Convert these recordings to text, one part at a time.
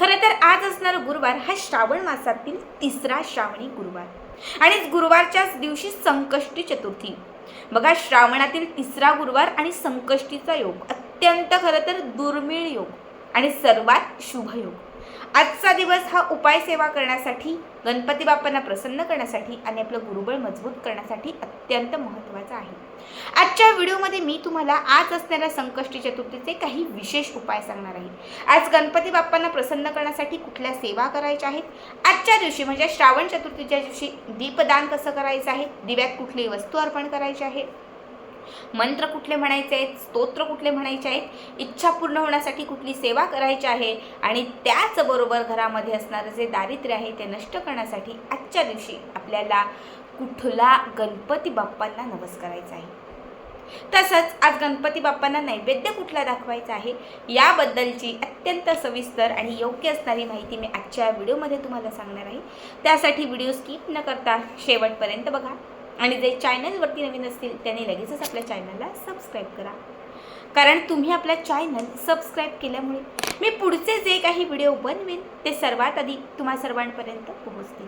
खरं तर आज असणारा गुरुवार हा श्रावण मासातील तिसरा श्रावणी गुरुवार. आणि गुरुवारच्याच दिवशी संकष्टी चतुर्थी. बघा श्रावणातील तिसरा गुरुवार आणि संकष्टीचा योग अत्यंत खरं तर दुर्मिळ योग आणि सर्वात शुभ योग. आजचा दिवस हा उपाय सेवा करण्यासाठी गणपती बाप्पांना प्रसन्न करण्यासाठी आणि आपलं गुरुबळ मजबूत करण्यासाठी अत्यंत महत्त्वाचा आहे. आजच्या व्हिडिओमध्ये मी तुम्हाला आज असणाऱ्या संकष्टी चतुर्थीचे काही विशेष उपाय सांगणार आहे. आज गणपती बाप्पांना प्रसन्न करण्यासाठी कुठल्या सेवा करायच्या आहेत? आजच्या दिवशी म्हणजे श्रावण चतुर्थीच्या दिवशी दीपदान कसं करायचं आहे? दिव्यात कुठली वस्तू अर्पण करायची आहे? मंत्र कुठले म्हणायचे आहेत? स्तोत्र कुठले म्हणायचे आहेत? इच्छा पूर्ण होण्यासाठी कुठली सेवा करायची आहे? आणि त्याचबरोबर घरामध्ये असणारं जे दारिद्र्य आहे ते नष्ट करण्यासाठी आजच्या दिवशी आपल्याला कुठला गणपती बाप्पांना नवस करायचा आहे. तसंच आज गणपती बाप्पांना नैवेद्य कुठला दाखवायचा आहे याबद्दलची अत्यंत सविस्तर आणि योग्य असणारी माहिती मी आजच्या व्हिडिओमध्ये तुम्हाला सांगणार आहे. त्यासाठी व्हिडिओ स्किप न करता शेवटपर्यंत बघा. आणि जे चॅनलवरती नवीन असतील त्यांनी लगेचच आपल्या चॅनलला सबस्क्राईब करा. कारण तुम्ही आपल्या चॅनल सबस्क्राईब केल्यामुळे मी पुढचे जे काही व्हिडिओ बनवेन ते सर्वात आधी तुम्हा सर्वांपर्यंत पोहोचतील.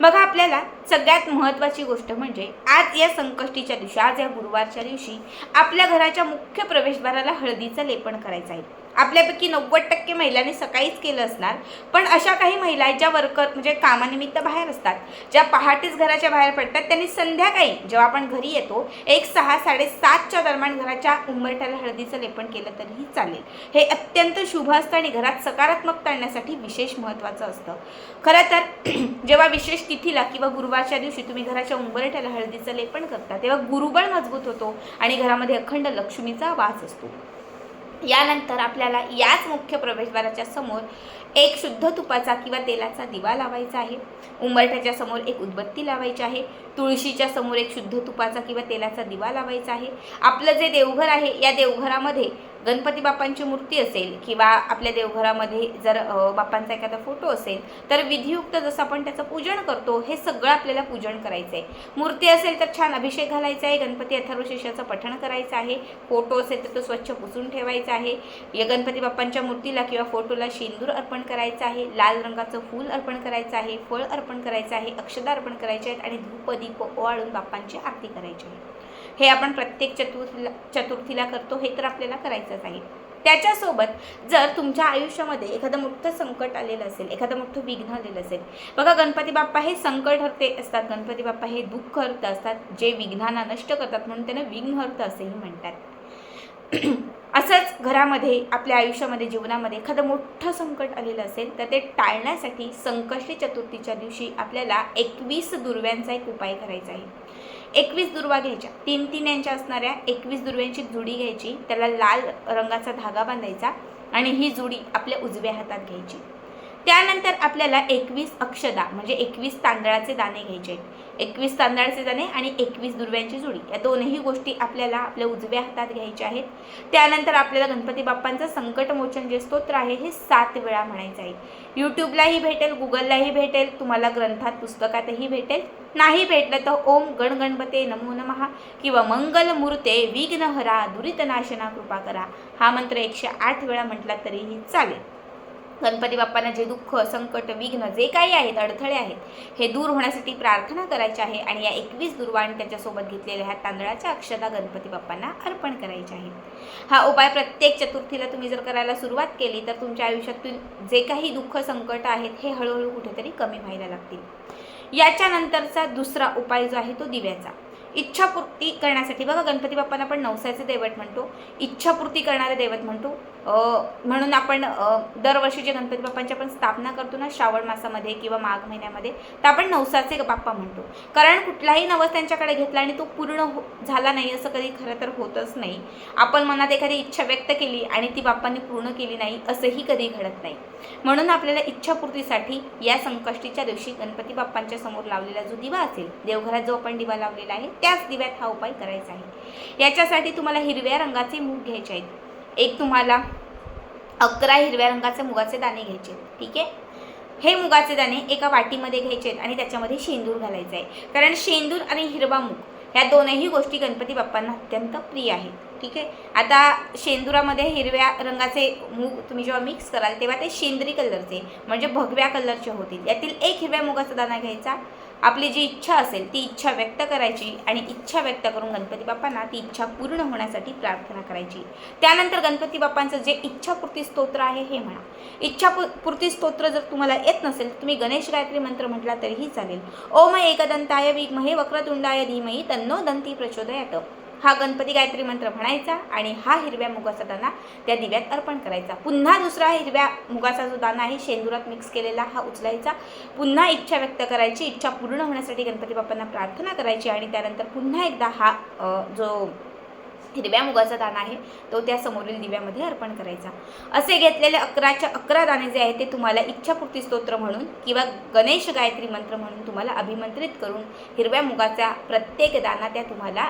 बघा आपल्याला सगळ्यात महत्त्वाची गोष्ट म्हणजे आज या संकष्टीच्या दिवशी आज या गुरुवारच्या दिवशी आपल्या घराच्या मुख्य प्रवेशद्वाराला हळदीचं लेपन करायचं आहे. आपल्यापैकी नव्वद टक्के महिलांनी सकाळीच केलं असणार. पण अशा काही महिला आहेत ज्या वर्कर म्हणजे कामानिमित्त बाहेर असतात. ज्या पहाटेच घराच्या बाहेर पडतात. त्यांनी संध्याकाळी जेव्हा आपण घरी येतो एक सहा साडेसातच्या दरम्यान घराच्या उंबरठ्याला हळदीचं लेपन केलं तरीही चालेल. हे अत्यंत शुभ असतं आणि घरात सकारात्मकता आणण्यासाठी विशेष महत्त्वाचं असतं. खरं तर जेव्हा विशेष तिथीला किंवा गुरुवारच्या दिवशी तुम्ही घराच्या उंबरठ्याला हळदीचं लेपन करता तेव्हा गुरुबळ मजबूत होतो आणि घरामध्ये अखंड लक्ष्मीचा वास असतो. यानंतर आपल्याला याच मुख्य प्रवेशद्वाराच्या समोर एक शुद्ध तुपाचा किंवा तेलाचा दिवा लावायचा आहे. उंबरठ्याच्या समोर एक उदबत्ती लावायची आहे. तुळशीच्या समोर एक शुद्ध तुपाचा किंवा तेलाचा दिवा लावायचा आहे. आपलं जे देवघर आहे या देवघरामध्ये गणपती बाप्पांची मूर्ती असेल किंवा आपल्या देवघरामध्ये जर बाप्पांचा एखादा फोटो असेल तर विधियुक्त जसं आपण त्याचं पूजन करतो हे सगळं आपल्याला पूजन करायचं आहे. मूर्ती असेल तर छान अभिषेक घालायचा आहे गणपती अथर्वशीर्षाचं पठण करायचं आहे फोटो असेल तर तो स्वच्छ पुसून ठेवायचा आहे या गणपती बाप्पांच्या मूर्तीला किंवा फोटोला शेंदूर अर्पण करायचं आहे लाल रंगाचं फूल अर्पण करायचं आहे फळ अर्पण करायचं आहे अक्षदा अर्पण करायचे आहेत आणि धूप दीप ओवाळून बाप्पांची आरती करायची आहे. हे आपण प्रत्येक चतुर्थीला चतुर्थीला करतो हे तर आपल्याला करायचंच आहे. त्याच्यासोबत जर तुमच्या आयुष्यामध्ये एखादं मोठं संकट आलेलं असेल एखादं मोठं विघ्न आलेलं असेल बघा गणपती बाप्पा हे संकट हरते असतात. गणपती बाप्पा हे दुःख हरत असतात. जे विघ्नांना नष्ट करतात म्हणून त्यांना विघ्नहर्त असेही म्हणतात. असंच घरामध्ये आपल्या आयुष्यामध्ये जीवनामध्ये एखादं मोठं संकट आलेलं असेल तर ते टाळण्यासाठी संकष्टी चतुर्थीच्या दिवशी आपल्याला एकवीस दुर्व्यांचा एक उपाय करायचा आहे. एकवीस दुर्वा घ्यायच्या. तीन तीन यांच्या असणाऱ्या एकवीस दुर्व्यांची जुडी घ्यायची. त्याला लाल रंगाचा धागा बांधायचा आणि ही जुडी आपल्या उजव्या हातात घ्यायची. त्यानंतर आपल्याला एकवीस अक्षदा म्हणजे एकवीस तांदळाचे दाणे घ्यायचे आहेत. एकवीस तांदळाचे दाणे आणि एकवीस दुर्व्यांची जुडी या दोनही गोष्टी आपल्याला आपल्या उजव्या हातात घ्यायच्या आहेत. त्यानंतर आपल्याला गणपती बाप्पांचं संकटमोचन जे स्तोत्र आहे हे सात वेळा म्हणायचं आहे. यूट्यूबलाही भेटेल गुगललाही भेटेल तुम्हाला ग्रंथात पुस्तकातही भेटेल. नाही भेटलं तर ओम गण गणपते नमो नमः किंवा मंगल मूर्ते विघ्नहरा दुरितनाशना कृपा करा. हा मंत्र एकशे आठ वेळा म्हटला तरीही चालेल. गणपती बाप्पांना जे दुःख संकट विघ्न जे काही आहेत अडथळे आहेत हे दूर होण्यासाठी प्रार्थना करायची आहे आणि या एकवीस दुर्वाण त्याच्यासोबत घेतलेल्या ह्या तांदळाच्या अक्षता गणपती बाप्पांना अर्पण करायच्या आहेत. हा उपाय प्रत्येक चतुर्थीला तुम्ही जर करायला सुरुवात केली तर तुमच्या आयुष्यातील जे काही दुःख संकट आहेत हे हळूहळू कुठेतरी कमी व्हायला लागतील. याच्यानंतरचा दुसरा उपाय जो आहे तो दिव्याचा. इच्छापूर्ती करण्यासाठी. बघा गणपती बाप्पांना आपण नवसाचे दैवत म्हणतो. इच्छापूर्ती करणारे दैवत म्हणतो. म्हणून आपण दरवर्षी जे गणपती बाप्पांची आपण स्थापना करतो ना श्रावण मासामध्ये किंवा माघ महिन्यामध्ये तर आपण नवसाचे बाप्पा म्हणतो. कारण कुठलाही नवस त्यांच्याकडे घेतला आणि तो पूर्ण हो झाला नाही असं कधी खरं तर होतच नाही. आपण मनात एखादी इच्छा व्यक्त केली आणि ती बाप्पांनी पूर्ण केली नाही असंही कधी घडत नाही. म्हणून आपल्याला इच्छापूर्तीसाठी या संकष्टीच्या दिवशी गणपती बाप्पांच्या समोर लावलेला जो दिवा असेल देवघरात जो आपण दिवा लावलेला आहे त्याच दिव्यात हा उपाय करायचा आहे. याच्यासाठी तुम्हाला हिरव्या रंगाचे मूग घ्यायचे आहेत. एक तुम्हाला अकरा हिरव्या रंगाचे मुगाचे दाणे घ्यायचे आहेत, ठीक आहे? हे मुगाचे दाणे एका वाटीमध्ये घ्यायचे आहेत आणि त्याच्यामध्ये शेंदूर घालायचा आहे. कारण शेंदूर आणि हिरवा मूग ह्या दोनही गोष्टी गणपती बाप्पांना अत्यंत प्रिय आहेत. ठीक आहे? आता शेंदुरामध्ये हिरव्या रंगाचे मूग तुम्ही जेव्हा मिक्स कराल तेव्हा ते शेंद्री कलरचे म्हणजे भगव्या कलरचे होतील. यातील एक हिरव्या मुगाचा दाणा घ्यायचा आपली जी इच्छा असेल ती इच्छा व्यक्त करायची आणि इच्छा व्यक्त करून गणपती बाप्पांना ती इच्छा पूर्ण होण्यासाठी प्रार्थना करायची. त्यानंतर गणपती बाप्पांचं जे इच्छापूर्ती स्तोत्र आहे हे म्हणा. इच्छापू पूर्ती स्तोत्र जर तुम्हाला येत नसेल तुम्ही गणेश गायत्री मंत्र म्हटला तरीही चालेल. ओम एकदंताय विमहे वक्रतुंडाय धीमही तन्नो दंती प्रचोदयात. हा गणपती गायत्री मंत्र म्हणायचा आणि हा हिरव्या मुगाचा दाणा त्या दिव्यात अर्पण करायचा. पुन्हा दुसरा हिरव्या मुगाचा जो दाणा आहे शेंदुरात मिक्स केलेला हा उचलायचा. पुन्हा इच्छा व्यक्त करायची. इच्छा पूर्ण होण्यासाठी गणपती बाप्पांना प्रार्थना करायची आणि त्यानंतर पुन्हा एकदा हा जो हिरव्या मुगाचा दाणा आहे तो त्या समोरील दिव्यामध्ये अर्पण करायचा. असे घेतलेले अकराच्या अकरा दाणे जे आहेत ते तुम्हाला इच्छापूर्ती स्तोत्र म्हणून किंवा गणेश गायत्री मंत्र म्हणून तुम्हाला अभिमंत्रित करून हिरव्या मुगाचा प्रत्येक दाणा त्या तुम्हाला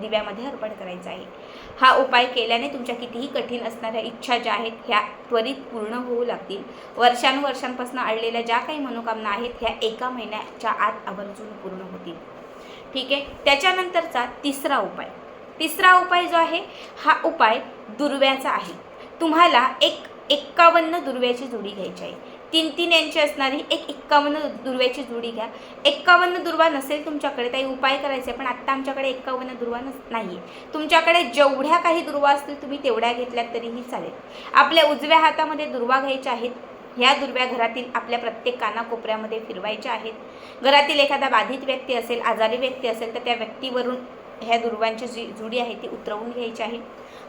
दिव्यामध्ये अर्पण करायचा आहे. हा उपाय केल्याने तुमच्या कितीही कठीण असणाऱ्या इच्छा ज्या आहेत ह्या त्वरित पूर्ण होऊ लागतील. वर्षानुवर्षांपासून आडलेल्या ज्या काही मनोकामना आहेत ह्या एका महिन्याच्या आत आवर्जून पूर्ण होतील. ठीक आहे? त्याच्यानंतरचा तिसरा उपाय. तिसरा उपाय जो आहे हा उपाय दुर्व्याचा आहे. तुम्हाला एक एक्कावन्न दुर्व्याची जोडी घ्यायची आहे. तीन तीन यांची असणारी एक एक्कावन्न दुर्व्याची जोडी घ्या. एक्कावन्न दुर्वा नसेल तुमच्याकडे काही उपाय करायचे पण आत्ता आमच्याकडे एक्कावन्न दुर्वा नस नाही आहे तुमच्याकडे जेवढ्या काही दुर्वा असतील तुम्ही तेवढ्या घेतल्यात तरीही चालेल. आपल्या उजव्या हातामध्ये दुर्वा घ्यायच्या आहेत. ह्या दुर्व्या घरातील आपल्या प्रत्येक कानाकोपऱ्यामध्ये फिरवायच्या आहेत. घरातील एखादा बाधित व्यक्ती असेल आजारी व्यक्ती असेल तर त्या व्यक्तीवरून ह्या दुर्वांची जी जुडी आहे ती उतरवून घ्यायची आहे.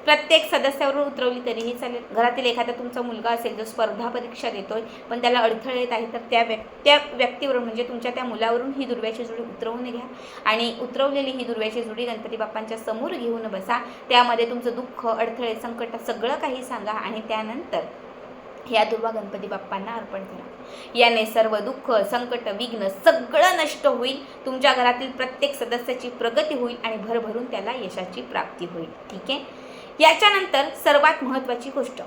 प्रत्येक सदस्यावरून उतरवली तरीही चालेल. घरातील एखादा तुमचा मुलगा असेल जो स्पर्धा परीक्षा देतोय पण त्याला अडथळे येत आहे तर त्या व्यक् त्या व्यक्तीवरून म्हणजे तुमच्या त्या मुलावरून ही दुर्व्याची जुडी उतरवून घ्या. आणि उतरवलेली ही दुर्व्याची जुडी गणपती बाप्पांच्या समोर घेऊन बसा. त्यामध्ये तुमचं दुःख अडथळे संकट सगळं काही सांगा आणि त्यानंतर या दुर्वा गणपती बाप्पांना अर्पण करा. याने सर्व दुःख संकट विघ्न सगळं नष्ट होईल. तुमच्या घरातील प्रत्येक सदस्याची प्रगती होईल आणि भरभरून त्याला यशाची प्राप्ती होईल. ठीक आहे? याच्यानंतर सर्वात महत्त्वाची गोष्ट.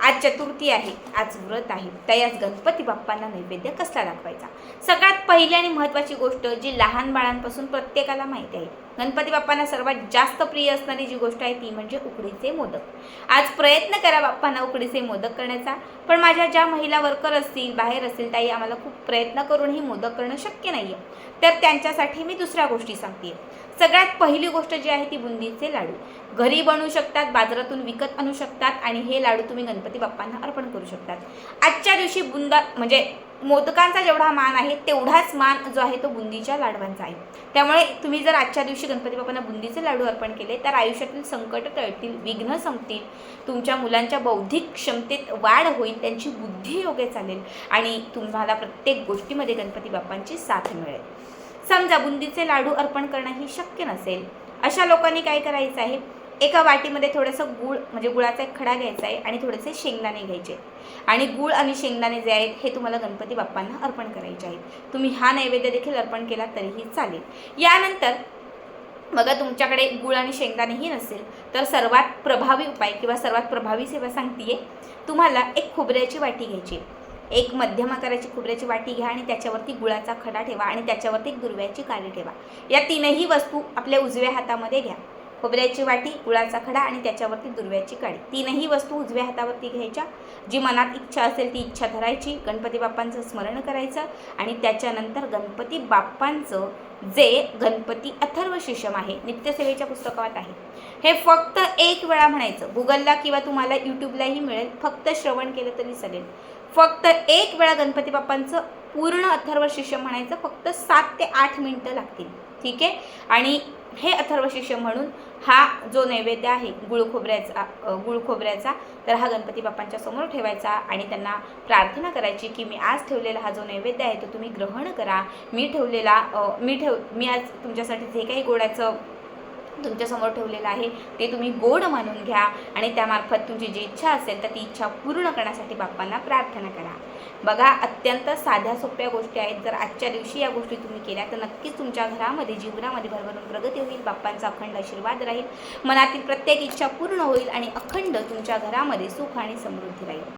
आज चतुर्थी आहे आज व्रत आहे. त्याच गणपती बाप्पांना नैवेद्य कसला दाखवायचा? सगळ्यात पहिली आणि महत्त्वाची गोष्ट जी लहान बाळांपासून प्रत्येकाला माहिती आहे गणपती बाप्पांना सर्वात जास्त प्रिय असणारी जी गोष्ट आहे ती म्हणजे उकडीचे मोदक. आज प्रयत्न करा बाप्पांना उकडीचे मोदक करण्याचा. पण माझ्या ज्या महिला वर्कर असतील बाहेर असतील ताई आम्हाला खूप प्रयत्न करूनही मोदक करणं शक्य नाही आहे तर त्यांच्यासाठी मी दुसऱ्या गोष्टी सांगते सगळ्यात पहिली गोष्ट जी आहे ती बुंदीचे लाडू. घरी बनवू शकतात बाजारातून विकत आणू शकतात आणि हे लाडू तुम्ही गणपती बाप्पांना अर्पण करू शकतात. आजच्या दिवशी बुंदा म्हणजे मोदकांचा जेवढा मान आहे तेवढाच मान जो आहे तो बुंदीच्या लाडवांचा आहे. त्यामुळे तुम्ही जर आजच्या दिवशी गणपती बाबांना बुंदीचे लाडू अर्पण केले तर आयुष्यातील संकट टळतील विघ्न संपतील तुमच्या मुलांच्या बौद्धिक क्षमतेत वाढ होईल त्यांची बुद्धी योग्य चालेल आणि तुम्हाला प्रत्येक गोष्टीमध्ये गणपती बाप्पांची साथ मिळेल. समजा बुंदीचे लाडू अर्पण करणं ही शक्य नसेल अशा लोकांनी काय करायचं आहे? एका वाटीमध्ये थोडंसं गुळ म्हणजे गुळाचा एक खडा घ्यायचा आहे आणि थोडेसे शेंगदाणे घ्यायचे. आणि गुळ आणि शेंगदाणे जे आहेत हे तुम्हाला गणपती बाप्पांना अर्पण करायचे आहेत. तुम्ही हा नैवेद्य देखील अर्पण केला तरीही चालेल. यानंतर बघा तुमच्याकडे गुळ आणि शेंगदाणेही नसेल तर सर्वात प्रभावी उपाय किंवा सर्वात प्रभावी सेवा सांगते तुम्हाला एक खोबऱ्याची वाटी घ्यायची. एक मध्यम आकाराची खोबऱ्याची वाटी घ्या आणि त्याच्यावरती गुळाचा खडा ठेवा आणि त्याच्यावरती दुर्व्याची काळी ठेवा. या तीनही वस्तू आपल्या उजव्या हातामध्ये घ्या. खोबऱ्याची वाटी गुळाचा खडा आणि त्याच्यावरती दुर्व्याची काडी तीनही वस्तू उजव्या हातावरती घ्यायच्या. जी मनात इच्छा असेल ती इच्छा धरायची. गणपती बाप्पांचं स्मरण करायचं आणि त्याच्यानंतर गणपती बाप्पांचं जे गणपती अथर्व शिशम आहे नित्यसेवेच्या पुस्तकात आहे. हे फक्त एक वेळा म्हणायचं. गुगलला किंवा तुम्हाला यूट्यूबलाही मिळेल. फक्त श्रवण केलं तरी चालेल. फक्त एक वेळा गणपती बाप्पांचं पूर्ण अथर्व शिष्य म्हणायचं. फक्त सात ते आठ मिनटं लागतील. ठीक आहे? आणि हे अथर्वशिष्य म्हणून हा जो नैवेद्य आहे गुळ खोबऱ्याचा गुळ खोबऱ्याचा तर हा गणपती बाप्पांच्या समोर ठेवायचा आणि त्यांना प्रार्थना करायची की मी आज ठेवलेला हा जो नैवेद्य आहे तो तुम्ही ग्रहण करा. मी ठेवलेला मी ठेव मी आज तुमच्यासाठी जे काही गोडाचं तुमच्यासमोर ठेवलेलं आहे. ते तुम्ही गोड मानून घ्या आणि त्यामार्फत तुमची जी इच्छा असेल तर ती इच्छा पूर्ण करण्यासाठी बाप्पांना प्रार्थना करा. बघा अत्यंत साध्या सोप्या गोष्टी आहेत. जर आजच्या दिवशी या गोष्टी तुम्ही केल्या तर नक्कीच तुमच्या घरामध्ये जीवनामध्ये भरभरून प्रगती होईल. बाप्पांचा अखंड आशीर्वाद राहील. मनातील प्रत्येक इच्छा पूर्ण होईल आणि अखंड तुमच्या घरामध्ये सुख आणि समृद्धी राहील.